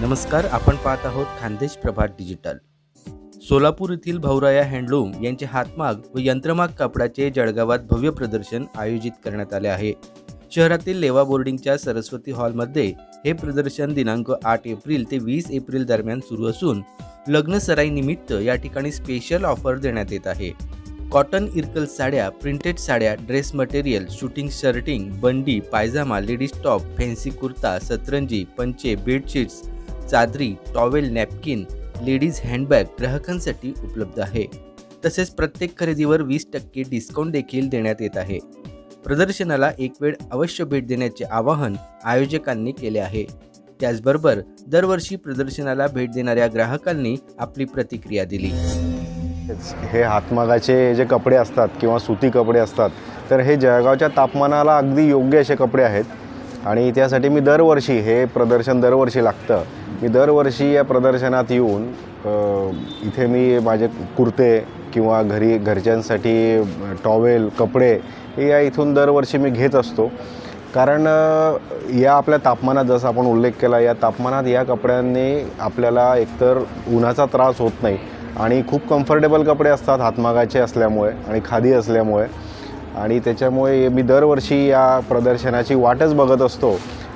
नमस्कार आपण पाहत आहोत खानदेश प्रभात डिजिटल सोलापूर येथील भाऊराया हँडलूम यांचे हातमाग व यंत्रमाग कापडाचे जळगावात भव्य प्रदर्शन आयोजित करण्यात आले आहे. शहरातील लेवा बोर्डिंगच्या सरस्वती हॉलमध्ये हे प्रदर्शन दिनांक आठ एप्रिल ते वीस एप्रिल दरम्यान सुरू असून लग्न सराईनिमित्त या ठिकाणी स्पेशल ऑफर देण्यात येत आहे. कॉटन इरकल साड्या प्रिंटेड साड्या ड्रेस मटेरियल शूटिंग शर्टिंग बंडी pyjama ladies top fancy kurta सतरंजी पंचे बेडशीट्स चादरी टॉवेल नॅपकिन लेडीज हँडबॅग ग्राहकांसाठी उपलब्ध आहे. तसेच प्रत्येक खरेदीवर वीस टक्के डिस्काउंट देखील देण्यात येत आहे. प्रदर्शनाला एक वेळ अवश्य भेट देण्याचे आवाहन आयोजकांनी केले आहे. त्याचबरोबर दरवर्षी प्रदर्शनाला भेट देणाऱ्या ग्राहकांनी आपली प्रतिक्रिया दिली. हे हातमागाचे जे कपडे असतात किंवा सुती कपडे असतात तर हे जळगावच्या तापमानाला अगदी योग्य असे कपडे आहेत. आणि त्यासाठी मी दरवर्षी हे प्रदर्शन दरवर्षी लागतं. मी दरवर्षी या प्रदर्शनात येऊन इथे मी माझे कुर्ते किंवा घरी घरच्यांसाठी टॉवेल कपडे हे या इथून दरवर्षी मी घेत असतो. कारण या आपल्या तापमानात जसं आपण उल्लेख केला या तापमानात या कपड्यांनी आपल्याला एकतर उन्हाचा त्रास होत नाही आणि खूप कम्फर्टेबल कपडे असतात हातमागाचे असल्यामुळे आणि खादी असल्यामुळे. आणि त्याच्यामुळे मी दरवर्षी या प्रदर्शनाची वाटच बघत असतो.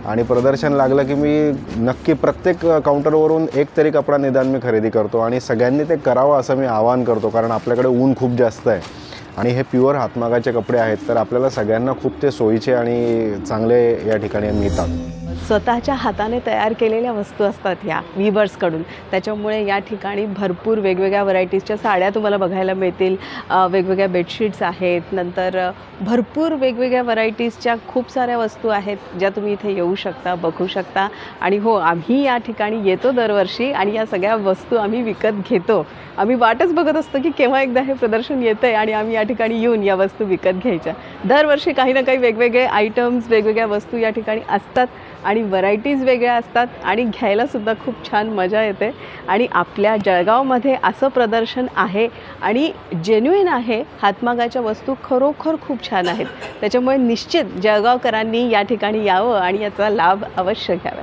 आणि प्रदर्शन लागलं की मी नक्की प्रत्येक काउंटरवरून एक तरी कपडा निदान मी खरेदी करतो आणि सगळ्यांनी ते करावं असं मी आवाहन करतो कारण आपल्याकडे ऊन खूप जास्त आहे. आणि हे प्युअर हातमागाचे कपडे आहेत तर आपल्याला सगळ्यांना खूप ते सोयीचे आणि चांगले या ठिकाणी मिळतात. स्वतःच्या हाताने तयार केलेल्या वस्तू असतात ह्या वीवर्सकडून त्याच्यामुळे या ठिकाणी भरपूर वेगवेगळ्या व्हरायटीजच्या साड्या तुम्हाला बघायला मिळतील. वेगवेगळ्या बेडशीट्स आहेत. नंतर भरपूर वेगवेगळ्या व्हरायटीजच्या खूप साऱ्या वस्तू आहेत ज्या तुम्ही इथे येऊ शकता बघू शकता. आणि हो आम्ही या ठिकाणी येतो दरवर्षी आणि या सगळ्या वस्तू आम्ही विकत घेतो. आम्ही वाटच बघत असतो की केव्हा एकदा हे प्रदर्शन येतं आहे आणि आम्ही या ठिकाणी येऊन या वस्तू विकत घ्यायच्या. दरवर्षी काही ना काही वेगवेगळे आयटम्स वेगवेगळ्या वस्तू या ठिकाणी असतात. आणि व्हरायटीज वेगळ्या असतात आणि घ्यायलासुद्धा खूप छान मजा येते. आणि आपल्या जळगावमध्ये असं प्रदर्शन आहे आणि जेन्युइन आहे हातमागाच्या वस्तू खरोखर खूप छान आहेत. त्याच्यामुळे निश्चित जळगावकरांनी या ठिकाणी यावं आणि याचा लाभ अवश्य घ्यावा.